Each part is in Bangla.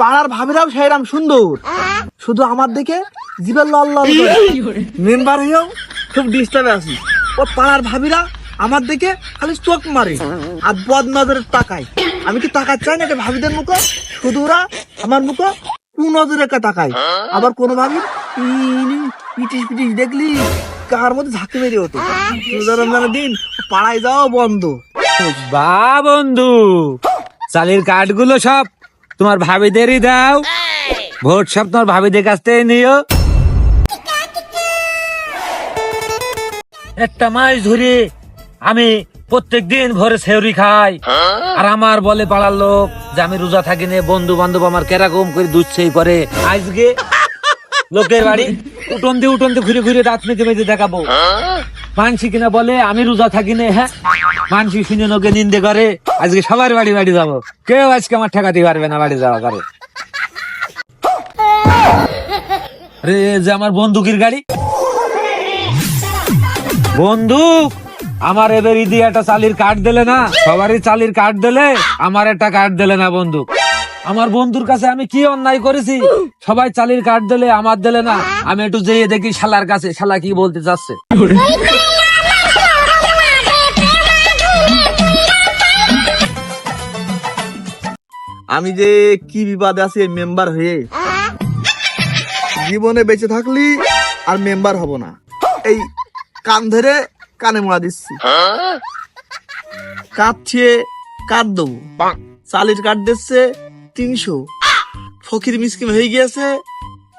পাড়ার ভাবিরাও সেইরাম সুন্দর। শুধু আমার দিকে জীবের লল লল করে। মেম্বার হয়েও খুব ডিস্টার্বে আছি। ও পাড়ার ভাবিরা আমার দিকে খালি চোখ মারে আর বদ নজরের তাকায়। আমি কি তাকার চাই না ভাবিদের মুখো? শুধু ওরা আমার মুখো কু নজরে তাকায়। আবার কোনো ভাবি পিটিস পিটিস দেখলি? কার মধ্যে ঝাঁকি মেরে হতো দিন পাড়ায় যাওয়া বন্ধ। বা বন্ধু, চালের কাঠগুলো সব তোমার ভাবিদেরই দাও। ভোট সব তোমার ভাবিদের কাছ থেকে নিও। একটা মাছ ধরে আমি প্রত্যেক দিন ভোরে সেউরি খাই। আর আমার বলে পাড়ার লোক যে আমি রোজা থাকি নে বন্ধু বান্ধব আমার কেরকম করে দুধছেই করে। আজকে লোকের বাড়ি, উঠন দিয়ে উঠন ঘুরে ঘুরে রাত মেঝে মেঝে দেখাবো। মানসি কিনা বলে, আমি রোজা থাকি নে হ্যাঁ? মানসি শুনে নোকে নিন্দে করে, আজকে সবার বাড়ি বাড়ি যাব। কেউ আজকে আমার ঠেকাতে পারবে না বাড়ি যাওয়া করে রে যে আমার বন্দুকের গাড়ি। বন্দুক, আমার এবার ইদি একটা চালির কাঠ দিলে না, সবারই চালির কাঠ দিলে, আমার একটা কাঠ দিলে না বন্দুক। আমার বন্ধুর কাছে আমি কি অন্যায় করেছি? সবাই চালির কাঠ দিলে, আমার দিলে না। আমি একটু যেয়ে দেখি শালার কাছে, শালা কি বলতে চাচ্ছে। আমি যে কি বিবাদে আছি মেম্বার হয়ে। জীবনে বেঁচে থাকলি আর মেম্বার হব না। এই কান ধরে কানে মোড়া দিচ্ছি। কাঁদছে কাঠ দেবো। চালির কাঠ দিচ্ছে তিনশো। ফকির মিসকিম হয়ে গিয়েছে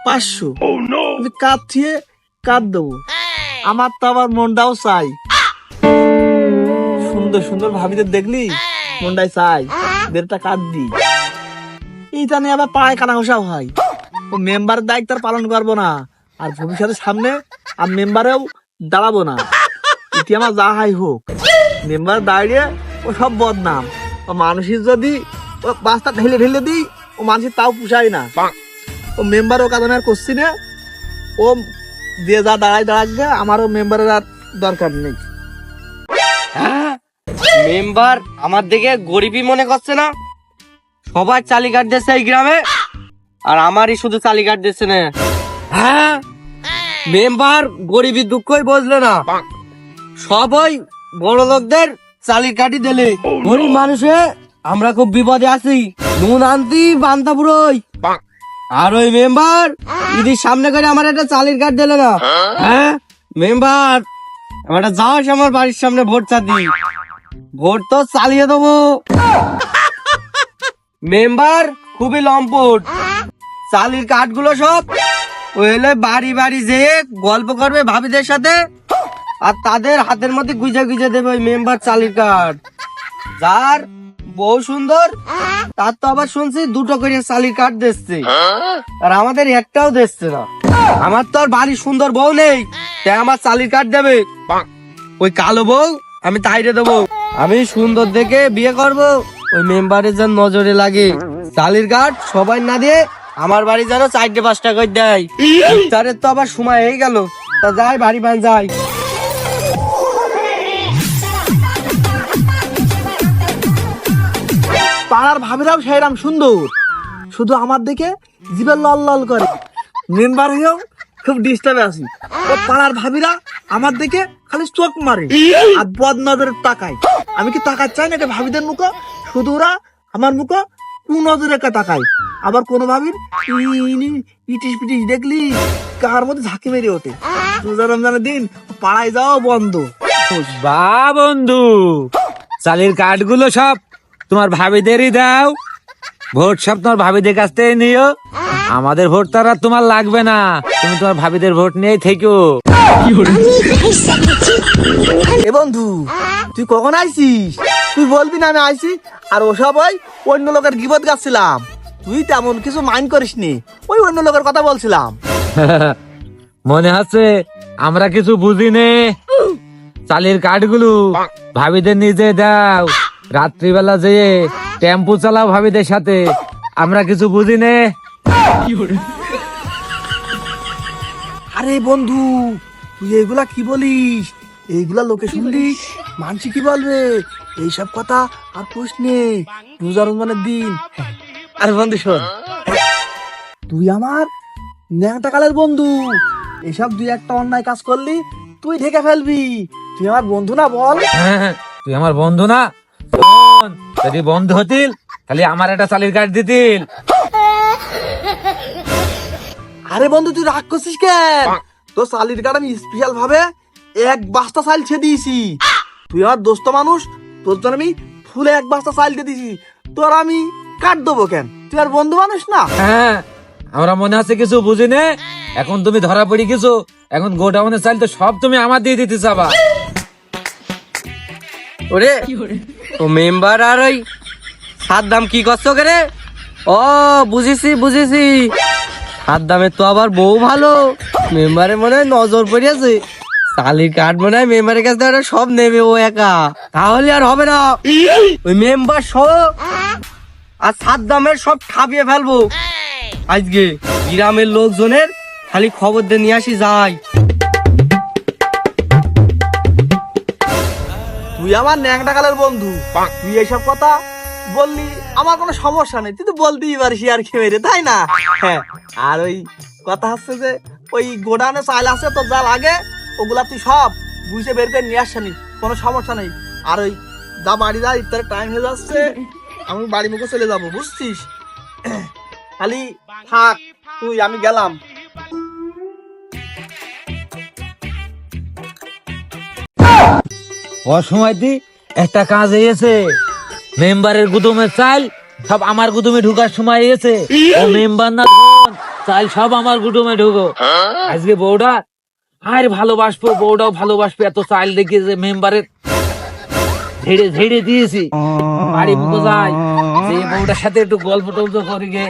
পাঁচশো। আমি কাঁদছে কাঠ দেবো। আমার তো আবার মনটাও চাই। সুন্দর সুন্দর ভাবিদের দেখলি? মনটাই চাই। দেড়টা কাঠ দিই এইটা নিয়ে আবার পাড়ায় কানা ঘষা হয়। ও মেম্বারের দায়িত্ব পালন করব না। আর ভবিষ্যতের সামনে আর মেম্বারেও দাঁড়াবো না। এটি আমার যা হাই হোক। মেম্বার দাঁড়িয়ে ও সব বদনাম। ও মানুষের যদি ও বাস্তা ঢেলে ঢেলে দিই ও মানুষের তাও পুষায় না। ও মেম্বার ও কাজনে আর করছি না। ও যে যা দাঁড়ায় দাঁড়াচ্ছে আমারও মেম্বারের আর দরকার নেই। মেম্বার আমার দিকে গরিবই মনে করছে না? সবার চালি কাট দিচ্ছে এই গ্রামে আর আমারই শুধু চালি কাট দিচ্ছে না। হ্যাঁ? মেম্বার গরিবী দুঃখই বুঝলে না। সবাই বড় লোকদের চালি কাটি দিলে গরিব মানুষে আমরা খুব বিপদে আছি। নুন আনতি বান্তা পুরোই। আর ওই মেম্বার ইদির সামনে করে আমার একটা চালির কাঠ দিলে না। হ্যাঁ? মেম্বার একটা যাওয়াস আমার বাড়ির সামনে ভোট চাঁদি। ভোট তো চালিয়ে দেবো। মেম্বার খুবই লম্পট। চালির কাঠগুলো সব ওই হলে বাড়ি বাড়ি যেয়ে গল্প করবে ভাবিদের সাথে আর তাদের হাতের মধ্যে গুজে গুজে দেবে ওই মেম্বার চালির কাঠ। যার বউ সুন্দর? তার তো আবার শুনছি দুটো করে চালির কাঠ দিচ্ছে। আর আমাদের একটাও দিচ্ছে না। আমার তো আর বাড়ি সুন্দর বউ নেই। তাই আমার চালির কাঠ দেবে। ওই কালো বউ, আমি তাইরে দেবো। আমি সুন্দর দেখে বিয়ে করব। ওই মেম্বারের যেন নজরে লাগে। চালির কাঠ সবাই না দিয়ে আমার বাড়ি যেন চারটে পাঁচটা করে দেয়। ইফতারের তো আবার সময় হয়ে গেল। তা যাই, বাড়ি বাড়ি যাই। পাড়ার ভাবিরাও সেইরাম সুন্দর। শুধু আমার দিকে জীবের লল লল করে। মেম্বার হয়েও খুব ডিস্টার্বে আছি। ও পাড়ার ভাবিরা আমার দিকে খালি চোখ মারে আর বদ নজরে তাকায়। আমি কি তাকার চাই না এটা ভাবিদের মুখো? শুধু ওরা আমার মুখো নজরে তাকায়। আবার কোনো ভাবির ইনি পিটিস দেখলি, কার মধ্যে ঝাঁকি মেরে ওঠে। রোজা রমজানের দিন পাড়ায় যাওয়া বন্ধ। বা বন্ধু, চালের কাঠগুলো সব তোমার ভাবিদেরই দাও। ভোট সব তোমার ভাবিদের কাছ থেকে নিও। আমাদের ভোট তারা তোমার লাগবে না। তুমি তোমার ভাবিদের ভোট নিয়েই থেকো। এ বন্ধু তুই কখন আইছিস তুই বলবি না আমি আইছি আর ওসব ওই অন্য লোকের গিবত গাচ্ছিলাম। তুই তেমন কিছু মাইন্ড করিস নি ওই অন্য লোকের কথা বলছিলাম। মনে হচ্ছে আমরা কিছু বুঝি নে চালের কাঠগুলো ভাবিদের নিজে দাও। রাত্রিবেলা যেয়ে টেম্পু চালাও ভাবিদের সাথে। আমরা কিছু বুঝি নে। আরে বন্ধু তুই এইগুলা কি বলিস? এইগুলা লোকে শুনলি? মানসি কি বলবে? এইসব কথা আর কোষ নে। রোজা রমজানের দিন। আরে বন্ধু শোন। তুই আমার ন্যাংটা কালের বন্ধু। এসব দুই একটা অন্যায় কাজ করলি তুই ঢেকে ফেলবি। তুই আমার বন্ধু না বল। হ্যাঁ, তুই আমার বন্ধু না? যদি বন্ধু হতিল তাহলে আমার একটা চালির কাঠ দিতিল। আরে বন্ধু তুই রাগ করছিস কেন? তোর চালির কাঠ আমি স্পেশাল ভাবে এক বাস্তা চাল ছে দিয়েছি। তুই আমার দোস্ত মানুষ তোর জন্য আমি ফুলে এক বাস্তা চাল দিয়ে দিয়েছি। তোর আমি কাট দেবো কেন? তুই আর বন্ধু মানুষ না? হ্যাঁ আমরা মনে আছে কিছু বুঝি এখন তুমি ধরা পড়ি কিছু এখন গোডাউনের চাল তো সব তুমি আমার দিয়ে দিতে চাবা। ওরে ও মেম্বার আর ওই সাদ্দাম কি করছ রে? ও বুঝেছি বুঝেছি। সাদ্দামের তো আবার বউ ভালো। মেম্বারে মনে হয় নজর পড়িয়াছে। চালির কার্ড মনে হয় মেম্বারের কাছে থেকে সব নেবে ও একা। তাহলে আর হবে না। ওই মেম্বার সহ আর সাদ্দামের সব ঠাপিয়ে ফেলব। আজকে গ্রামের লোকজনের খালি খবর দিয়ে নিয়ে আসি যাই। তুই আমার ন্যাংটা কালের বন্ধু। তুই এইসব কথা বললি আমার কোনো সমস্যা নেই। তুই তো বলতেই পারিস আর কি মেরে তাই না? হ্যাঁ আর ওই কথা হচ্ছে যে ওই গোডাউনে চাল আছে তোর যা লাগে ওগুলা তুই সব বুঝে বের করে নিয়ে আসছানি কোনো সমস্যা নেই। আর ওই যা বাড়ি যা ইত্যাদি টাইম হয়ে যাচ্ছে আমি বাড়ি মুখে চলে যাব বুঝছিস? খালি থাক তুই আমি গেলাম। অসময়তে একটা কাজ এসেছে মেম্বারের গুদুমের চাল সব আমার গুদুমে ঢুকার সময় এসেছে ও মেম্বার না চাল সব আমার গুদুমে ঢুকো। আজকে বউটা আর ভালোবাসবো বউটাও ভালোবাসবে, এত চাল দেখিয়ে যে মেম্বারের ঝেড়ে ঝেড়ে দিয়েছি। বাড়ি মুখো যাই যে বউটার সাথে একটু গল্প টল্প করি গে